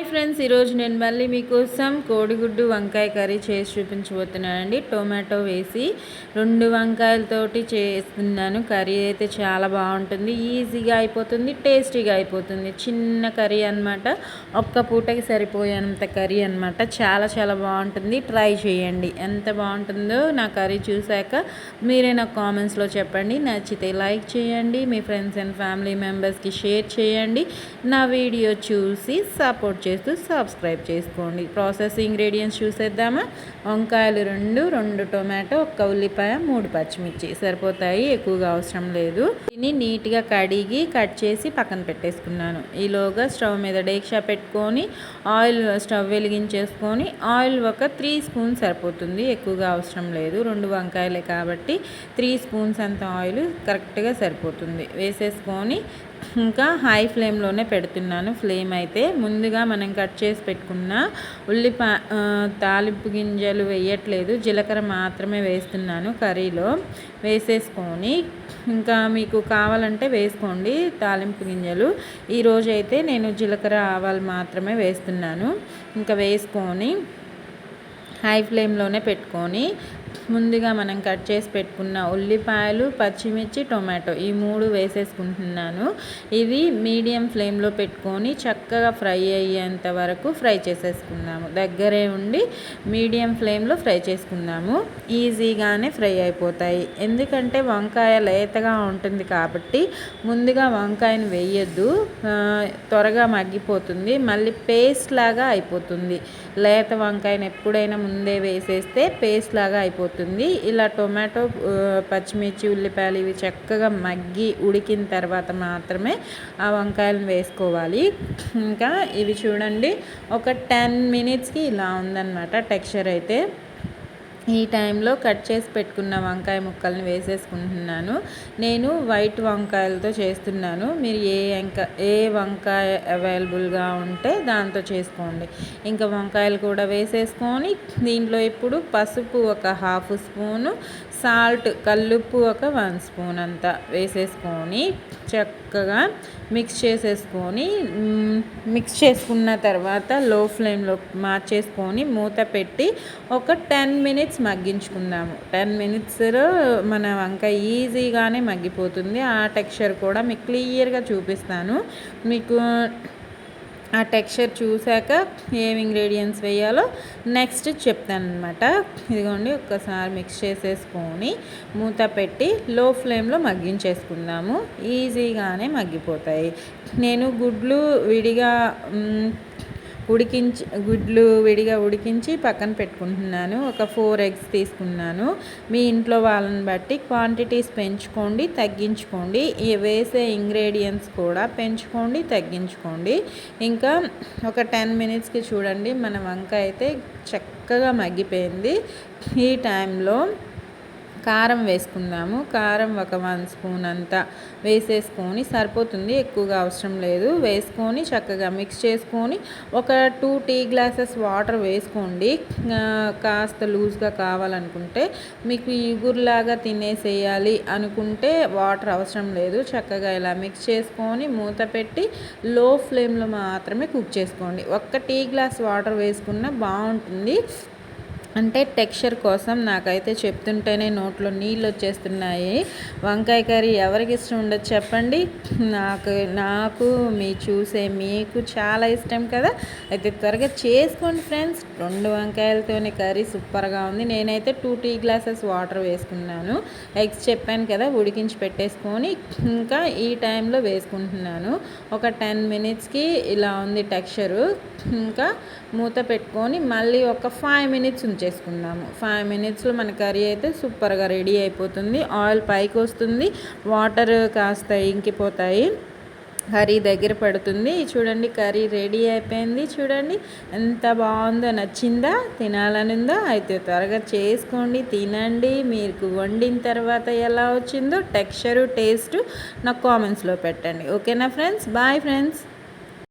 Hi friends ఈరోజు నేను మళ్ళీ మీకోసం కోడిగుడ్డు వంకాయ కర్రీ చేసి చూపించబోతున్నానండి. టొమాటో వేసి రెండు వంకాయలతోటి చేస్తున్నాను. కర్రీ అయితే చాలా బాగుంటుంది. ఈజీగా అయిపోతుంది టేస్టీగా అయిపోతుంది. చిన్న కర్రీ అనమాట ఒక్క పూటకి సరిపోయేంత కర్రీ అనమాట చాలా చాలా బాగుంటుంది. ట్రై చేయండి. ఎంత బాగుంటుందో నా కర్రీ చూశాక మీరే నాకు కామెంట్స్లో చెప్పండి. నచ్చితే లైక్ చేయండి. మీ ఫ్రెండ్స్ అండ్ ఫ్యామిలీ మెంబర్స్కి షేర్ చేయండి. నా వీడియో చూసి సపోర్ట్ చేయండి చేస్తూ సబ్స్క్రైబ్ చేసుకోండి. ప్రాసెస్ ఇంగ్రీడియంట్స్ చూసేద్దామా? వంకాయలు రెండు రెండు టొమాటో ఒక్క ఉల్లిపాయ మూడు పచ్చిమిర్చి. సరిపోతాయి ఎక్కువగా అవసరం లేదు. దీన్ని నీట్గా కడిగి కట్ చేసి పక్కన పెట్టేసుకున్నాను. ఈలోగా స్టవ్ మీద డేక్షా పెట్టుకొని ఆయిల్ స్టవ్ వెలిగించేసుకొని ఆయిల్ ఒక త్రీ స్పూన్ సరిపోతుంది. ఎక్కువగా అవసరం లేదు. రెండు వంకాయలే కాబట్టి త్రీ స్పూన్స్ అంత ఆయిల్ కరెక్ట్గా సరిపోతుంది. వేసేసుకొని ఇంకా హై ఫ్లేమ్లోనే పెడుతున్నాను. ఫ్లేమ్ అయితే ముందుగా మనం కట్ చేసి పెట్టుకున్న ఉల్లిపా తాలింపు గింజలు వేయట్లేదు. జీలకర్ర మాత్రమే వేస్తున్నాను కర్రీలో. వేసేసుకొని ఇంకా మీకు కావాలంటే వేసుకోండి తాలింపు గింజలు. ఈరోజు అయితే నేను జీలకర్ర ఆవాలు మాత్రమే వేస్తున్నాను. ఇంకా వేసుకొని హై ఫ్లేమ్లోనే పెట్టుకొని ముందుగా మనం కట్ చేసి పెట్టుకున్న ఉల్లిపాయలు పచ్చిమిర్చి టొమాటో ఈ మూడు వేసేసుకుంటున్నాను. ఇవి మీడియం ఫ్లేమ్లో పెట్టుకొని చక్కగా ఫ్రై అయ్యేంత వరకు ఫ్రై చేసేసుకుందాము. దగ్గరే ఉండి మీడియం ఫ్లేమ్లో ఫ్రై చేసుకుందాము. ఈజీగానే ఫ్రై అయిపోతాయి. ఎందుకంటే వంకాయ లేతగా ఉంటుంది కాబట్టి ముందుగా వంకాయను వేయద్దు. త్వరగా మగ్గిపోతుంది. మళ్ళీ పేస్ట్ లాగా అయిపోతుంది. లేత వంకాయను ఎప్పుడైనా ముందే వేసేస్తే పేస్ట్ లాగా అయిపోతుంది ఇలా టొమాటో పచ్చిమిర్చి ఉల్లిపాయలు ఇవి చక్కగా మగ్గి ఉడికిన తర్వాత మాత్రమే ఆ వంకాయలను వేసుకోవాలి. ఇంకా ఇవి చూడండి ఒక టెన్ మినిట్స్కి ఇలా ఉందన్నమాట టెక్స్చర్ అయితే. ఈ టైంలో కట్ చేసి పెట్టుకున్న వంకాయ ముక్కల్ని వేసేసుకుంటున్నాను. నేను వైట్ వంకాయలతో చేస్తున్నాను. మీరు ఏ వంకాయ ఏ వంకాయ అవైలబుల్గా ఉంటే దాంతో చేసుకోండి. ఇంకా వంకాయలు కూడా వేసేసుకొని దీంట్లో ఇప్పుడు పసుపు ఒక హాఫ్ స్పూను సాల్ట్ కల్లుప్పు ఒక వన్ స్పూన్ అంతా వేసేసుకొని చక్కగా మిక్స్ చేసేసుకొని మిక్స్ చేసుకున్న తర్వాత లో ఫ్లేమ్లో మార్చేసుకొని మూత పెట్టి ఒక టెన్ మినిట్స్ మగ్గించుకుందాము. టెన్ మినిట్స్లో మన వంకాయ ఈజీగానే మగ్గిపోతుంది. ఆ టెక్స్చర్ కూడా మీకు క్లియర్గా చూపిస్తాను. మీకు ఆ టెక్స్చర్ చూశాక ఏం ఇంగ్రీడియంట్స్ వేయాలో నెక్స్ట్ చెప్తాను అనమాట ఇదిగోండి ఒక్కసారి మిక్స్ చేసేసుకొని మూత పెట్టి లో ఫ్లేమ్లో మగ్గించేసుకుందాము ఈజీగానే మగ్గిపోతాయి. నేను గుడ్లు విడిగా ఉడికించి గుడ్లు విడిగా ఉడికించి పక్కన పెట్టుకుంటున్నాను. ఒక ఫోర్ ఎగ్స్ తీసుకున్నాను. మీ ఇంట్లో వాళ్ళని బట్టి క్వాంటిటీస్ పెంచుకోండి తగ్గించుకోండి. వేసే ఇంగ్రీడియంట్స్ కూడా పెంచుకోండి తగ్గించుకోండి. ఇంకా ఒక టెన్ మినిట్స్కి చూడండి. మన వంకాయ అయితే చక్కగా మగ్గిపోయింది. ఈ టైంలో కారం వేసుకుందాము. కారం ఒక వన్ స్పూన్ అంతా వేసేసుకొని సరిపోతుంది ఎక్కువగా అవసరం లేదు. వేసుకొని చక్కగా మిక్స్ చేసుకొని ఒక టూ టీ గ్లాసెస్ వాటర్ వేసుకోండి. కాస్త లూజ్గా కావాలనుకుంటే మీకు ఇగురులాగా తినేసేయాలి అనుకుంటే వాటర్ అవసరం లేదు. చక్కగా ఇలా మిక్స్ చేసుకొని మూత పెట్టి లో ఫ్లేమ్లో మాత్రమే కుక్ చేసుకోండి. ఒక్క టీ గ్లాస్ వాటర్ వేసుకున్న బాగుంటుంది. అంటే టెక్స్చర్ కోసం నాకైతే చెప్తుంటేనే నోట్లో నీళ్ళు వచ్చేస్తున్నాయి. వంకాయ కర్రీ ఎవరికి ఇష్టం ఉండదు చెప్పండి. నాకు నాకు మీ చూసే మీకు చాలా ఇష్టం కదా. అయితే త్వరగా చేసుకోండి ఫ్రెండ్స్. రెండు వంకాయలతోనే కర్రీ సూపర్గా ఉంది. నేనైతే టూ టీ గ్లాసెస్ వాటర్ వేసుకున్నాను. ఎగ్స్ చెప్పాను కదా ఉడికించి పెట్టేసుకొని ఇంకా ఈ టైంలో వేసుకుంటున్నాను. ఒక టెన్ మినిట్స్కి ఇలా ఉంది టెక్స్చరు. ఇంకా మూత పెట్టుకొని మళ్ళీ ఒక ఫైవ్ మినిట్స్ చేసుకుందాము. ఫైవ్ మినిట్స్లో మన కర్రీ అయితే సూపర్గా రెడీ అయిపోతుంది. ఆయిల్ పైకి వస్తుంది. వాటర్ కాస్త ఇంకిపోతాయి. కర్రీ దగ్గర పడుతుంది. చూడండి కర్రీ రెడీ అయిపోయింది. చూడండి ఎంత బాగుందో నచ్చిందా తినాలనుందో అయితే త్వరగా చేసుకోండి తినండి. మీకు వండిన తర్వాత ఎలా వచ్చిందో టెక్స్చరు టేస్ట్ నాకు కామెంట్స్లో పెట్టండి. ఓకేనా ఫ్రెండ్స్? Bye friends.